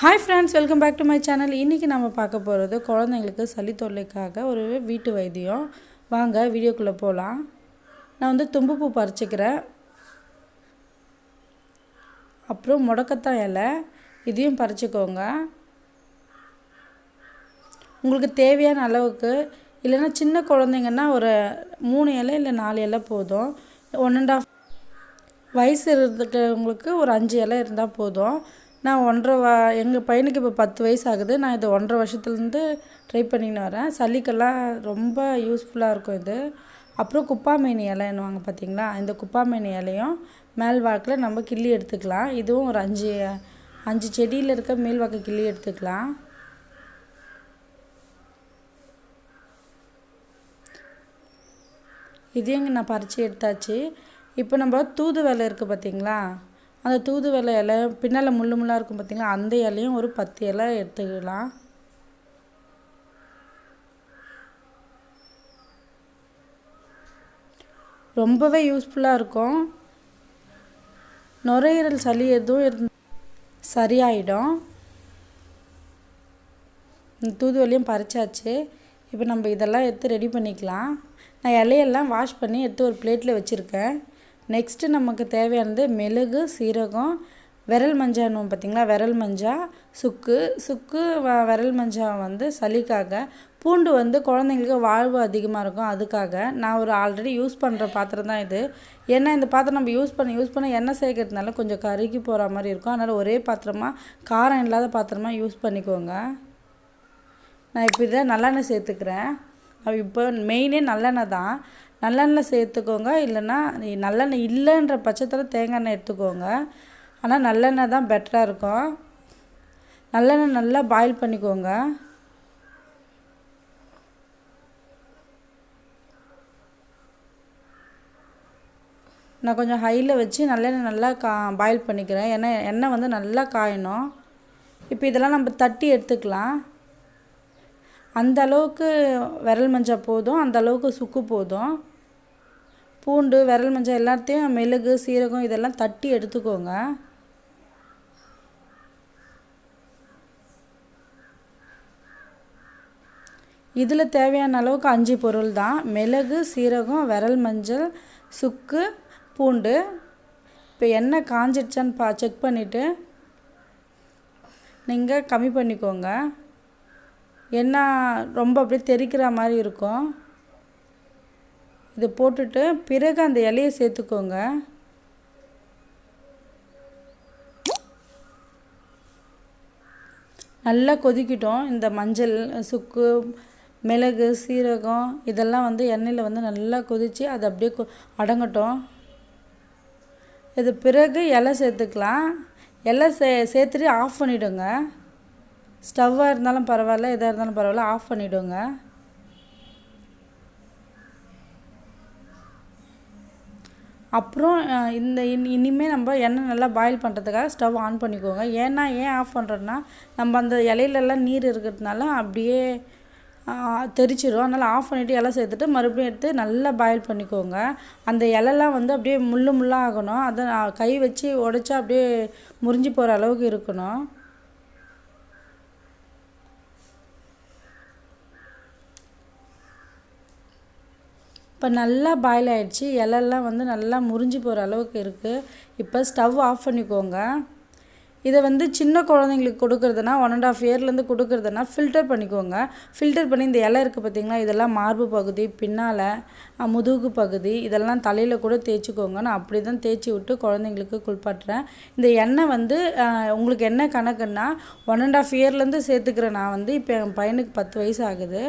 Hi friends welcome back to my channel இன்றைக்கி நம்ம பார்க்க போகிறது குழந்தைங்களுக்கு சளி தொல்லைக்காக ஒரு வீட்டு வைத்தியம். வாங்க வீடியோக்குள்ளே போகலாம் நான் வந்து தும்புப்பூ பறிச்சிக்கிறேன். அப்புறம் முடக்கத்தான் இலை. இதையும் பறிச்சுக்கோங்க. உங்களுக்கு தேவையான அளவுக்கு இல்லைன்னா சின்ன குழந்தைங்கன்னா ஒரு மூணு இலை இல்லை நாலு இலை போதும். ஒன் அண்ட் ஆஃப் வயசு இருக்கிறவங்களுக்கு ஒரு அஞ்சு இலை இருந்தால் போதும். நான் ஒன்றரை வா எங்கள் பையனுக்கு இப்போ பத்து வயசு ஆகுது நான் இது ஒன்றரை வருஷத்துலேருந்து ட்ரை பண்ணின்னு வரேன். சளிக்கெல்லாம் ரொம்ப யூஸ்ஃபுல்லாக இருக்கும் இது. அப்புறம் குப்பாமேனி இலைன்னுவாங்க பார்த்தீங்களா இந்த குப்பாமேனி இலையும் மேல் வாக்கில் நம்ம கிள்ளி எடுத்துக்கலாம். இதுவும் ஒரு அஞ்சு அஞ்சு செடியில் இருக்க மேல் வாக்கு கிள்ளி எடுத்துக்கலாம். இதையும் நான் பறித்து எடுத்தாச்சு. இப்போ நம்ம தூது வேலை இருக்குது பார்த்தீங்களா அந்த தூதுவளை இலை பின்னால் முள்ளு முள்ளாக இருக்கும் பார்த்திங்களா அந்த இலையும் ஒரு பத்து இலை எடுத்துக்கலாம். ரொம்பவே யூஸ்ஃபுல்லாக இருக்கும். நுரையீரல் சளி எதுவும் இருந்து சரியாயிடும். இந்த பறிச்சாச்சு. இப்போ நம்ம இதெல்லாம் எடுத்து ரெடி பண்ணிக்கலாம். நான் இலையெல்லாம் வாஷ் பண்ணி எடுத்து ஒரு பிளேட்டில் வச்சுருக்கேன். நெக்ஸ்ட்டு நமக்கு தேவையானது மிளகு சீரகம் விரல் மஞ்சான்னு பார்த்திங்களா? விரல் மஞ்சா சுக்கு. சுக்கு வ விரல் மஞ்சா வந்து சளிக்காக. பூண்டு வந்து குழந்தைங்களுக்கு வாழ்வு அதிகமாக இருக்கும். அதுக்காக நான் ஒரு ஆல்ரெடி யூஸ் பண்ணுற பாத்திரம் தான் இது. ஏன்னா இந்த பாத்திரம் நம்ம யூஸ் பண்ண யூஸ் பண்ண எண்ணெய் சேர்க்கறதுனால கொஞ்சம் கருகி போகிற மாதிரி இருக்கும். அதனால் ஒரே பாத்திரமாக காரம் இல்லாத பாத்திரமாக யூஸ் பண்ணிக்கோங்க. நான் இப்போ இதை நல்லெண்ணெய் சேர்த்துக்கிறேன். இப்போ மெயினே நல்லெண்ணெய் தான். நல்லெண்ணெய் சேர்த்துக்கோங்க. இல்லைன்னா நல்லெண்ணெய் இல்லைன்ற பட்சத்தில் தேங்காய் எண்ணெய் எடுத்துக்கோங்க. ஆனால் நல்லெண்ணெய் தான் பெட்டராக இருக்கும். நல்லெண்ணெய் நல்லா பாயில் பண்ணிக்கோங்க. நான் கொஞ்சம் ஹையில் வச்சு நல்லெண்ணெய் நல்லா கா பாயில் பண்ணிக்கிறேன். ஏன்னா எண்ணெய் வந்து நல்லா காயணும். இப்போ இதெல்லாம் நம்ம தட்டி எடுத்துக்கலாம். அந்த அளவுக்கு விரல் மஞ்சள் போதும் அந்த அளவுக்கு சுக்கு போதும். பூண்டு விரல் மஞ்சள் எல்லாத்தையும் மிளகு சீரகம் இதெல்லாம் தட்டி எடுத்துக்கோங்க. இதில் தேவையான அளவுக்கு அஞ்சு பொருள் தான். மிளகு சீரகம் விரல் மஞ்சள் சுக்கு பூண்டு. இப்போ எண்ணெய் காஞ்சிடுச்சான்னு பா செக் பண்ணிவிட்டு நீங்கள் கம்மி பண்ணிக்கோங்க. என்ன ரொம்ப அப்படியே தெரிக்கிற மாதிரி இருக்கும். இதை போட்டுட்டு பிறகு அந்த இலையை சேர்த்துக்கோங்க. நல்லா கொதிக்கிட்டோம். இந்த மஞ்சள் சுக்கு மிளகு சீரகம் இதெல்லாம் வந்து எண்ணெயில் வந்து நல்லா கொதித்து அது அப்படியே அடங்கட்டும். இது பிறகு இலை சேர்த்துக்கலாம். இலை சே சேர்த்துட்டு ஆஃப் பண்ணிவிடுங்க ஸ்டவ்வாக இருந்தாலும் பரவாயில்ல எதாக இருந்தாலும் பரவாயில்ல ஆஃப் பண்ணிவிடுங்க அப்புறம் இந்த இன் இனிமேல் நம்ம எண்ணெய் நல்லா பாயில் பண்ணுறதுக்காக ஸ்டவ் ஆன் பண்ணிக்கோங்க. ஏன்னா ஏன் ஆஃப் பண்ணுறோன்னா நம்ம அந்த இலையிலலாம் நீர் இருக்கிறதுனால அப்படியே தெரிச்சிடும் அதனால் ஆஃப் பண்ணிவிட்டு இலை சேர்த்துட்டு மறுபடியும் எடுத்து நல்லா பாயில் பண்ணிக்கோங்க. அந்த இலெல்லாம் வந்து அப்படியே முள்ளு முள்ளாக ஆகணும். அதை கை வச்சு உடச்சா அப்படியே முறிஞ்சு போகிற அளவுக்கு இருக்கணும். இப்போ நல்லா பாயில் ஆகிடுச்சு இலெல்லாம் வந்து நல்லா முறிஞ்சு போகிற அளவுக்கு இருக்குது இப்போ ஸ்டவ் ஆஃப் பண்ணிக்கோங்க. இதை வந்து சின்ன குழந்தைங்களுக்கு கொடுக்குறதுனா ஒன் அண்ட் ஆஃப் இயர்லேருந்து கொடுக்குறதுனா ஃபில்டர் பண்ணிக்கோங்க. ஃபில்டர் பண்ணி இந்த இலை இருக்குது பார்த்திங்களா இதெல்லாம் மார்பு பகுதி பின்னால் முதுகு பகுதி இதெல்லாம் தலையில் கூட தேய்ச்சிக்கோங்க. நான் அப்படி தான் தேய்ச்சி விட்டு குழந்தைங்களுக்கு குளிப்பாட்டுறேன். இந்த எண்ணெய் வந்து உங்களுக்கு என்ன கணக்குன்னா ஒன் அண்ட் ஆஃப் இயர்லேருந்து சேர்த்துக்கிறேன். நான் வந்து இப்போ என் பையனுக்கு பத்து வயசு ஆகுது.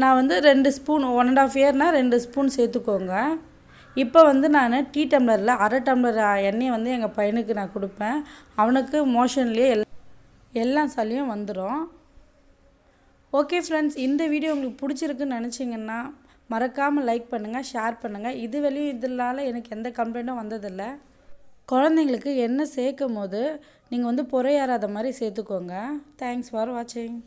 நான் வந்து ரெண்டு ஸ்பூன் ஒன் அண்ட் ஆஃப் இயர்னால் ரெண்டு ஸ்பூன் சேர்த்துக்கோங்க. இப்போ வந்து நான் டீ டம்ளரில் அரை டம்ளர் எண்ணெயை வந்து எங்கள் பையனுக்கு நான் கொடுப்பேன். அவனுக்கு மோஷன்லேயே எல் எல்லா சளியும் வந்துடும் ஓகே ஃப்ரெண்ட்ஸ் இந்த வீடியோ உங்களுக்கு பிடிச்சிருக்குன்னு நினச்சிங்கன்னா மறக்காமல் லைக் பண்ணுங்கள் ஷேர் பண்ணுங்கள் இது வெளியும் இதனால எனக்கு எந்த கம்ப்ளைண்ட்டும் வந்ததில்லை. குழந்தைங்களுக்கு எண்ணெய் சேர்க்கும் போது நீங்கள் வந்து பொறையாறாத மாதிரி சேர்த்துக்கோங்க. தேங்க்ஸ் ஃபார் வாட்சிங்